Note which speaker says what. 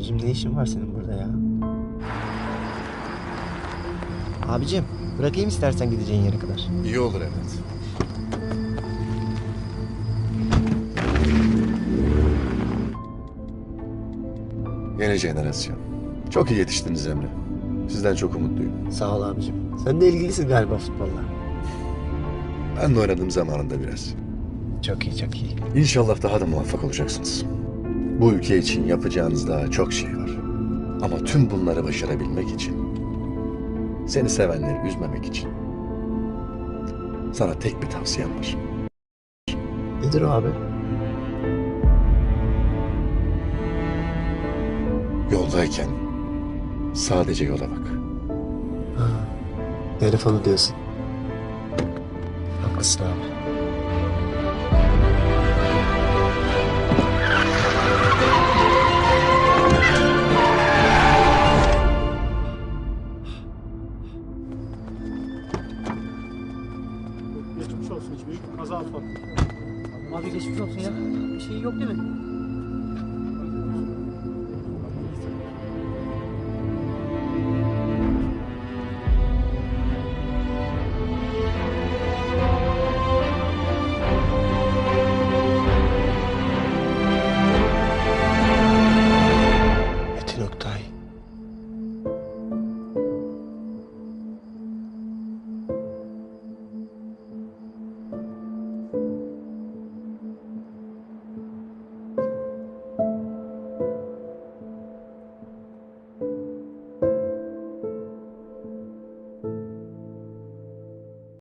Speaker 1: Abicim ne işin var senin burada ya? Abicim bırakayım istersen gideceğin yere kadar.
Speaker 2: İyi olur evlat. Yeni jenerasyon. Çok iyi yetiştiniz Emre. Sizden çok umutluyum.
Speaker 1: Sağ ol abicim. Sen de ilgilisin galiba futbolla.
Speaker 2: Ben de oynadım zamanında biraz.
Speaker 1: Çok iyi çok iyi.
Speaker 2: İnşallah daha da muvaffak olacaksınız. Bu ülke için yapacağınız daha çok şey var. Ama tüm bunları başarabilmek için, seni sevenleri üzmemek için sana tek bir tavsiyem var.
Speaker 1: Nedir abi?
Speaker 2: Yoldayken sadece yola bak.
Speaker 1: Telefonu diyorsun. Haklısın abi.
Speaker 3: Geçmiş olsun hiç büyük kaza atlattık.
Speaker 4: Abi geçmiş olsun ya. Bir şey yok değil mi?